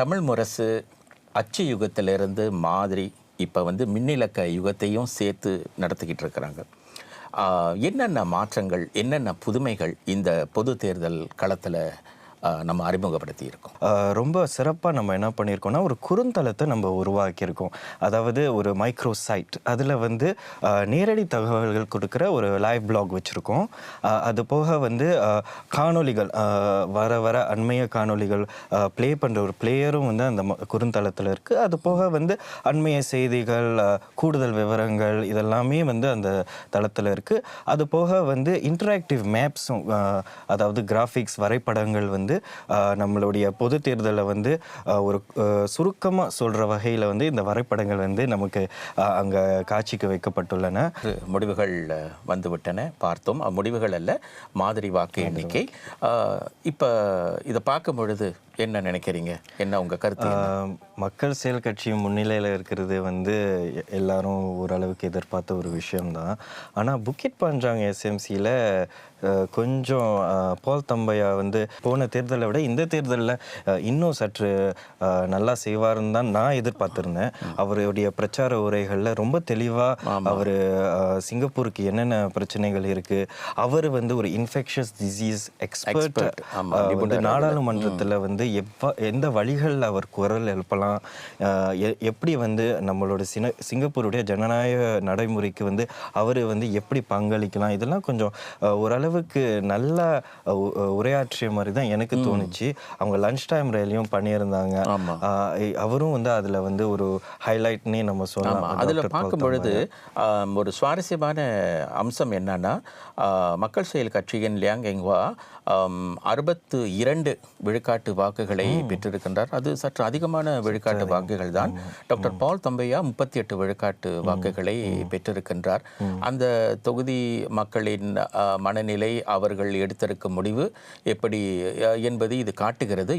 தமிழ் முரசு அச்சு யுகத்திலிருந்து மாதிரி இப்போ வந்து மின்னிலக்க யுகத்தையும் சேர்த்து நடத்திக்கிட்டு இருக்கிறாங்க. என்னென்ன மாற்றங்கள் என்னென்ன புதுமைகள் இந்த பொது தேர்தல் களத்தில் நம்ம அறிமுகப்படுத்தி இருக்கோம் ரொம்ப சிறப்பாக நம்ம என்ன பண்ணியிருக்கோம்னா ஒரு குறுந்தளத்தை நம்ம உருவாக்கியிருக்கோம். அதாவது ஒரு மைக்ரோ சைட் அதில் வந்து நேரடி தகவல்கள் கொடுக்குற ஒரு லைவ் பிளாக் வச்சுருக்கோம். அது போக வந்து காணொலிகள் காணொளிகள் வர வர அண்மைய காணொளிகள் ப்ளே பண்ணுற ஒரு பிளேயரும் வந்து அந்த ம- குறுந்தளத்தில் இருக்குது அது போக வந்து அண்மைய செய்திகள் கூடுதல் விவரங்கள் இதெல்லாமே வந்து அந்த தளத்தில் இருக்குது அது போக வந்து இன்டராக்டிவ் மேப்ஸும் அதாவது கிராஃபிக்ஸ் வரைபடங்கள் வந்து ஆஹ் நம்மளுடைய பொது தேர்தலை வந்து ஒரு சுருக்கமாக சொல்கிற வகையில் வந்து இந்த வரைபடங்கள் வந்து நமக்கு அங்கே காட்சிக்கு வைக்கப்பட்டுள்ளன. முடிவுகள் வந்துவிட்டன. பார்த்தோம். முடிவுகள் அல்ல மாதிரி வாக்கு எண்ணிக்கை. இப்போ இதை பார்க்கும் பொழுது என்ன நினைக்கிறீங்க? என்ன உங்கள் கருத்து மக்கள் செயல் கட்சி முன்னிலையில் இருக்கிறது வந்து எல்லாரும் ஓரளவுக்கு எதிர்பார்த்த ஒரு விஷயம்தான். ஆனால் புக்கிட் பஞ்சாங் எஸ்எம்சியில் கொஞ்சம் பால் தம்பையா வந்து போன தேர்தலை விட இந்த தேர்தலில் இன்னும் சற்று நல்லா செய்வாருன்னு தான் நான் எதிர்பார்த்துருந்தேன். அவருடைய பிரச்சார உரைகளில் ரொம்ப தெளிவாக அவர் சிங்கப்பூருக்கு என்னென்ன பிரச்சனைகள் இருக்குது அவர் வந்து ஒரு இன்ஃபெக்ஷஸ் டிசீஸ் எக்ஸ்பர்ட் நாடாளுமன்றத்தில் வந்து எப்ப எந்த வழிகளில் அவர் குரல் எழுப்பலாம்? எப்படி வந்து நம்மளோட சின சிங்கப்பூருடைய ஜனநாயக நடைமுறைக்கு வந்து அவர் வந்து எப்படி பங்களிக்கலாம்? இதெல்லாம் கொஞ்சம் ஓரளவுக்கு நல்லா உரையாற்றிய மாதிரி தான் எனக்கு தோணுச்சு. அவங்க லஞ்ச் டைம் ரேலியும் பண்ணியிருந்தாங்க. அவரும் வந்து அதில் வந்து ஒரு ஹைலைட்னே நம்ம சொல்லலாம். அதில் டாக்டர் பார்க்கும் பொழுது ஆம், ஒரு சுவாரஸ்யமான அம்சம் என்னன்னா மக்கள் செயல் கட்சியின் லியாங் எங்வா அறுபத்து இரண்டு விழுக்காட்டு வாக்குகளை பெற்றிருக்கின்றார். அது சற்று அதிகமான விழுக்காட்டு வாக்குகள் தான் டாக்டர் பால் தம்பையா முப்பத்தி எட்டு விழுக்காட்டு வாக்குகளை பெற்றிருக்கின்றார். அந்த தொகுதி மக்களின் மனநிலை அவர்கள் எடுத்திருக்கும் முடிவு எப்படி என்பது இது காட்டுகிறது.